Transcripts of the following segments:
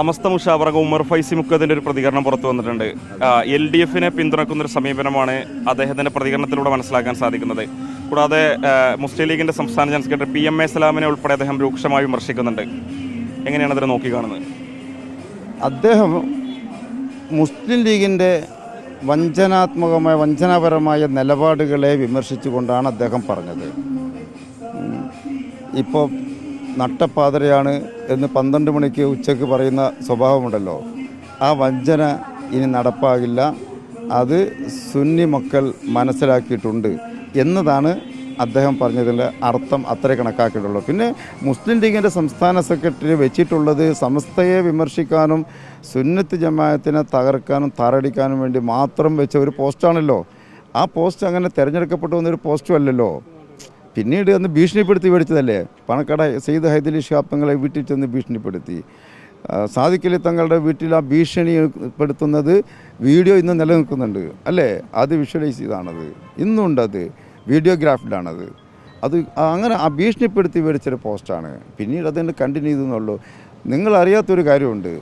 സമസ്ത മുഷാവറക ഉമർ ഫൈസി മുക്കതിന്റെ ഒരു പ്രതികരണം പുറത്തു വന്നിട്ടുണ്ട്. എൽ ഡി എഫിനെ പിന്തുണക്കുന്ന ഒരു സമീപനമാണ് അദ്ദേഹത്തിന്റെ പ്രതികരണത്തിലൂടെ മനസ്സിലാക്കാൻ സാധിക്കുന്നത്. കൂടാതെ മുസ്ലിം ലീഗിന്റെ സംസ്ഥാന general secretary P M A സലാമിനെ ഉൾപ്പെടെ അദ്ദേഹം രൂക്ഷമായി വിമർശിക്കുന്നുണ്ട്. എങ്ങനെയാണ് അതിനെ നോക്കിക്കാണുന്നത് അദ്ദേഹം മുസ്ലിം ലീഗിന്റെ വഞ്ചനാത്മകമായ വഞ്ചനാപരമായ നിലപാടുകളെ വിമർശിച്ചുകൊണ്ടാണ് അദ്ദേഹം പറഞ്ഞത്. ഇപ്പോൾ നട്ടപ്പാതിരയാണ് എന്ന് പന്ത്രണ്ട് മണിക്ക് ഉച്ചയ്ക്ക് പറയുന്ന സ്വഭാവമുണ്ടല്ലോ. ആ വഞ്ചന ഇനി നടപ്പാകില്ല. അത് സുന്നി മക്കൾ മനസ്സിലാക്കിയിട്ടുണ്ട് എന്നതാണ് അദ്ദേഹം പറഞ്ഞതിന്റെ അർത്ഥം അത്രേ കണക്കാക്കിയിട്ടുള്ളൂ. പിന്നെ മുസ്ലിം ലീഗിന്റെ സംസ്ഥാന സെക്രട്ടറി വെച്ചിട്ടുള്ളത് സമസ്തയെ വിമർശിക്കാനും സുന്നത്ത് ജമായത്തിനെ തകർക്കാനും താറടിക്കാനും വേണ്ടി മാത്രം വെച്ച ഒരു പോസ്റ്റാണല്ലോ. ആ പോസ്റ്റ് അങ്ങനെ തിരഞ്ഞെടുക്കപ്പെട്ടു വന്നൊരു പോസ്റ്റും അല്ലല്ലോ. പിന്നീട് അന്ന് ഭീഷണിപ്പെടുത്തി മേടിച്ചതല്ലേ പണക്കട സെയ്ദ് ഹൈദലി ഷാപ്പങ്ങളെ വീട്ടിൽ ചെന്ന് ഭീഷണിപ്പെടുത്തി. സാധിക്കലി തങ്ങളുടെ വീട്ടിൽ ആ ഭീഷണിപ്പെടുത്തുന്നത് വീഡിയോ ഇന്ന് നിലനിൽക്കുന്നുണ്ട്. അല്ലേ? അത് വിഷ്വലൈസ് ചെയ്താണത്. ഇന്നുണ്ട് അത് വീഡിയോഗ്രാഫിലാണത്. അത് അങ്ങനെ ആ ഭീഷണിപ്പെടുത്തി മേടിച്ചൊരു പോസ്റ്റാണ്. പിന്നീട് അതിന്റെ കണ്ടിന്യൂ ചെയ്തെന്നുള്ളൂ. നിങ്ങളറിയാത്തൊരു കാര്യമുണ്ട്.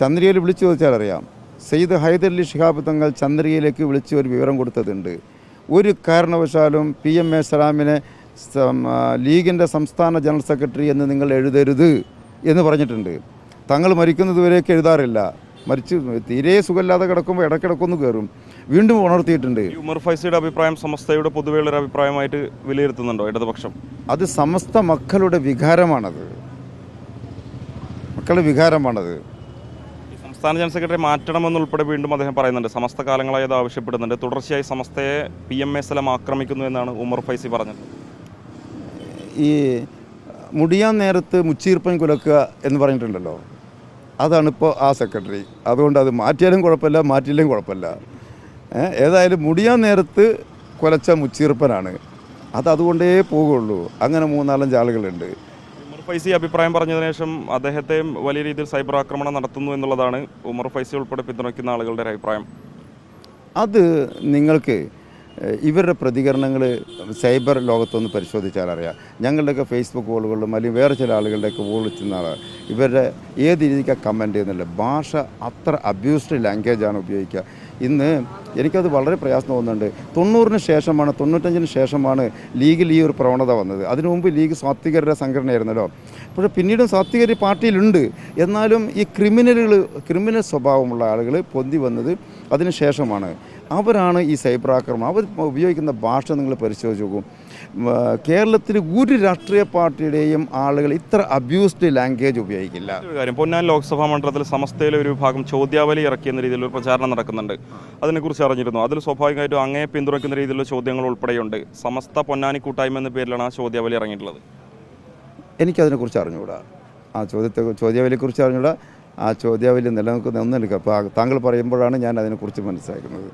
ചന്ദ്രയിൽ വിളിച്ചു ചോദിച്ചാൽ അറിയാം. സെയ്ദ് ഹൈദരലി ഷിഹാബ് തങ്ങൾ ചന്ദ്രയിലേക്ക് വിളിച്ച് ഒരു വിവരം കൊടുത്തതുണ്ട്. ഒരു കാരണവശാലും പി എം എ സലാമിനെ ലീഗിന്റെ സംസ്ഥാന ജനറൽ സെക്രട്ടറി എന്ന് നിങ്ങൾ എഴുതരുത് എന്ന് പറഞ്ഞിട്ടുണ്ട്. തങ്ങൾ മരിക്കുന്നതുവരെയൊക്കെ എഴുതാറില്ല. മരിച്ച് തീരെ സുഖമില്ലാതെ കിടക്കുമ്പോൾ ഇടക്കിടക്കൊന്ന് കയറും വീണ്ടും ഉണർത്തിയിട്ടുണ്ട്. ഉമർ ഫൈസിയുടെ അഭിപ്രായം സമസ്തയുടെ പൊതുവെയുള്ള ഒരു അഭിപ്രായമായിട്ട് വിലയിരുത്തുന്നുണ്ടോ? ഇടതുപക്ഷം. അത് സമസ്ത മക്കളുടെ വികാരമാണത്. മക്കളുടെ വികാരമാണത്. സംസ്ഥാന ജനറൽ സെക്രട്ടറി മാറ്റണമെന്നുൾപ്പെടെ വീണ്ടും അദ്ദേഹം പറയുന്നുണ്ട്. സമസ്ത കാലങ്ങളായി അത് ആവശ്യപ്പെടുന്നുണ്ട്. തുടർച്ചയായി സമസ്തയെ പി എം എ എല്ലാം ആക്രമിക്കുന്നു എന്നാണ് ഉമർ ഫൈസി പറഞ്ഞത്. ഈ മുടിയാൻ നേരത്ത് മുച്ചീർപ്പൻ കുലക്കുക എന്ന് പറഞ്ഞിട്ടുണ്ടല്ലോ. അതാണിപ്പോൾ ആ സെക്രട്ടറി. അതുകൊണ്ട് അത് മാറ്റിയാലും കുഴപ്പമില്ല മാറ്റിയില്ലെങ്കിൽ കുഴപ്പമില്ല. ഏതായാലും മുടിയാൻ നേരത്ത് കുലച്ച മുച്ചീർപ്പനാണ്. അത് അതുകൊണ്ടേ പോകുള്ളൂ. അങ്ങനെ മൂന്നാലഞ്ച് ആളുകളുണ്ട്. ഫൈസി അഭിപ്രായം പറഞ്ഞതിന് ശേഷം അദ്ദേഹത്തെയും വലിയ രീതിയിൽ സൈബർ ആക്രമണം നടത്തുന്നു എന്നുള്ളതാണ് ഉമർ ഫൈസി ഉൾപ്പെടെ പിന്തുണയ്ക്കുന്ന ആളുകളുടെ ഒരു അഭിപ്രായം. അത് നിങ്ങൾക്ക് ഇവരുടെ പ്രതികരണങ്ങൾ സൈബർ ലോകത്തൊന്ന് പരിശോധിച്ചാൽ അറിയാം. ഞങ്ങളുടെയൊക്കെ ഫേസ്ബുക്ക് വോളുകളിലും അല്ലെങ്കിൽ വേറെ ചില ആളുകളുടെയൊക്കെ വോളിൽ ചെന്നാണ് ഇവരുടെ ഏത് രീതിക്കാണ് കമന്റ് ചെയ്യുന്നില്ല? ഭാഷ അത്ര അബ്യൂസ്ഡ് ലാംഗ്വേജാണ് ഉപയോഗിക്കുക. ഇന്ന് എനിക്കത് വളരെ പ്രയാസം തോന്നുന്നുണ്ട്. തൊണ്ണൂറിന് ശേഷമാണ് തൊണ്ണൂറ്റഞ്ചിന് ശേഷമാണ് ലീഗിൽ ഈ ഒരു പ്രവണത വന്നത്. അതിനു മുമ്പ് ലീഗ് സ്വാത്വികരുടെ സംഘടനയായിരുന്നല്ലോ. പക്ഷേ പിന്നീടും സ്വാത്വികർ പാർട്ടിയിലുണ്ട്. എന്നാലും ഈ ക്രിമിനലുകൾ ക്രിമിനൽ സ്വഭാവമുള്ള ആളുകൾ പൊന്തി വന്നത് അതിന് ശേഷമാണ്. അവരാണ് ഈ സൈബർ ആക്രമണം അവർ ഉപയോഗിക്കുന്ന ഭാഷ നിങ്ങൾ പരിശോധിച്ച് നോക്കും. കേരളത്തിൽ ഒരു രാഷ്ട്രീയ പാർട്ടിയുടെയും ആളുകൾ ഇത്ര അബ്യൂസ്ഡ് ലാംഗ്വേജ് ഉപയോഗിക്കില്ല. കാര്യം പൊന്നാൻ ലോക്സഭാ മണ്ഡലത്തിൽ സമസ്തയിലെ ഒരു വിഭാഗം ചോദ്യാവലി ഇറക്കിയെന്ന രീതിയിൽ ഒരു പ്രചാരണം നടക്കുന്നുണ്ട്. അതിനെക്കുറിച്ച് അറിഞ്ഞിരുന്നു. അതിൽ സ്വാഭാവികമായിട്ടും അങ്ങേ പിന്തുണയ്ക്കുന്ന രീതിയിലുള്ള ചോദ്യങ്ങൾ ഉൾപ്പെടെയുണ്ട്. സമസ്ത പൊന്നാനി കൂട്ടായ്മ എന്ന പേരിലാണ് ആ ചോദ്യാവലി ഇറങ്ങിയിട്ടുള്ളത്. എനിക്കതിനെക്കുറിച്ച് അറിഞ്ഞുകൂടാ ആ ചോദ്യത്തെ ചോദ്യാവലിയെക്കുറിച്ച് അറിഞ്ഞുകൂടാ ആ ചോദ്യാവലി നിലനിൽക്കുന്ന ഒന്നെടുക്കുക അപ്പോൾ താങ്കൾ പറയുമ്പോഴാണ് ഞാൻ അതിനെക്കുറിച്ച് മനസ്സിലാക്കുന്നത്.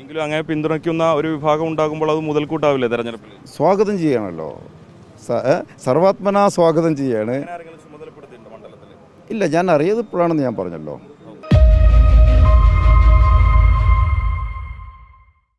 എങ്കിലും അങ്ങനെ പിന്തുണയ്ക്കുന്ന ഒരു വിഭാഗം ഉണ്ടാകുമ്പോൾ അത് മുതൽക്കൂട്ടാവില്ലേ തെരഞ്ഞെടുപ്പിൽ? സ്വാഗതം ചെയ്യണമല്ലോ? സർവാത്മനാ സ്വാഗതം ചെയ്യാണ്. ഇല്ല ഞാൻ അറിയതിപ്പോഴാണെന്ന് ഞാൻ പറഞ്ഞല്ലോ.